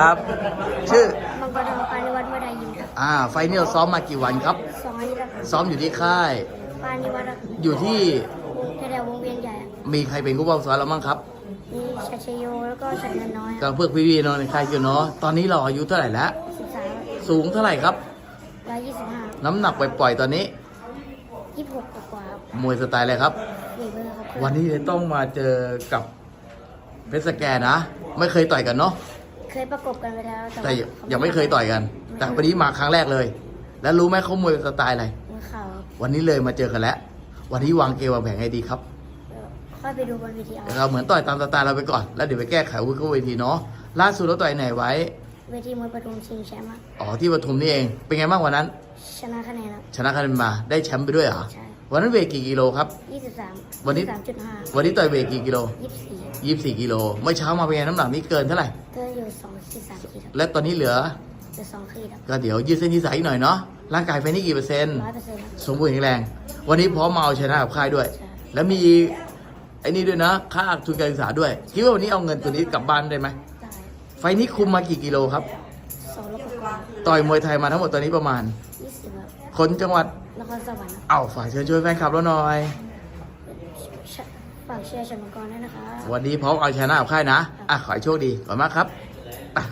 ครับ ชื่อมังกรทองปานิวัฒน์วดายิมครับอ่า ไฟนี่เราซ้อมมากี่วันครับ สองอันนี้ครับซ้อมอยู่ที่ค่ายปานิวัฒน์ครับอยู่ที่วงแถวๆวงเวียนใหญ่อะมีใครเป็นผู้บังคับซ้อมเราบ้างครับมีชัยชโยแล้วก็ชัยเงินน้อยก็เพื่อพี่ๆเนาะในค่ายอยู่เนาะตอนนี้เราอายุเท่าไหร่แล้วสิบสามสูงเท่าไหร่ครับ ร้อยยี่สิบห้าน้ำหนักปล่อยๆตอนนี้ ยี่สิบหกกว่าๆครับมวยสไตล์อะไรครับ ฝีมือครับวันนี้เลยต้องมาเจอกับเพชรสแกนนะ ไม่เคยต่อยกันเนาะ เคยประกบกันไปแล้วแต่ว่าขายังไม่เคยต่อยกัน แต่วันนี้มาครั้งแรกเลย แล้วรู้ไหมเขามวยสไตล์อะไร มือเข่าครับวันนี้เลยมาเจอกันแล้ว วันนี้วางเกมวางแผนให้ดีครับเดี๋ยวค่อยไปดูบนเวทีเอาเราเหมือนต่อยตามสไตล์เราไปก่อน แล้วเดี๋ยวไปแก้ไขวุ้นเข้าเวทีเนาะ ล่าสุดเราต่อยไหนไว้ เวทีมวยปทุมชิงแชมป์อะอ๋อที่ปทุมนี่เอง เป็นไงบ้างวันนั้น ชนะคะแนนครับชนะคะแนนมา ได้แชมป์ไปด้วยเหรอ ใช่ วันนั้นเวทกี่กิโลครับยี่สิบสามวันนี้สามจุดห้าวันนี้ต่อยเวทกี่กิโลยี่สิบสี่ยี่สิบสี่กิโลเมื่อเช้ามาเป็นไงน้ำหนักนี่เกินเท่าไหร่เกินอยู่สองขีดสามขีดครับและตอนนี้เหลือเหลือสองขีดครับก็เดี๋ยวยืดเส้นยืดสายอีกหน่อยเนาะร่างกายไฟนี่กี่เปอร์เซ็นต์ร้อยเปอร์เซ็นต์ครับสมบูรณ์แข็งแรง วันนี้พร้อมมาเอาชนะกับค่ายด้วยใช่แล้วมีไอ้นี่ด้วยนะค่าทุนการศึกษาด้วยคิดว่าวันนี้เอาเงินตัวนี้กลับบ้านได้ไหมได้ไฟนี้คุมมากี่กิโลครับสองโลกกว่าต่อยมวยไทยมาทั้งหมดตอนนี้ประมาณยี่สิบครับ คนจังหวัด นครสวรรค์ครับเอ้าฝ่ายเชิญช่วยแฟนคลับเราหน่อยฝากเชียร์ชมกรด้วยนะคะ วันนี้พร้อมเอาชนะกับค่ายนะ อะขอให้โชคดีขอบคุณมากครับ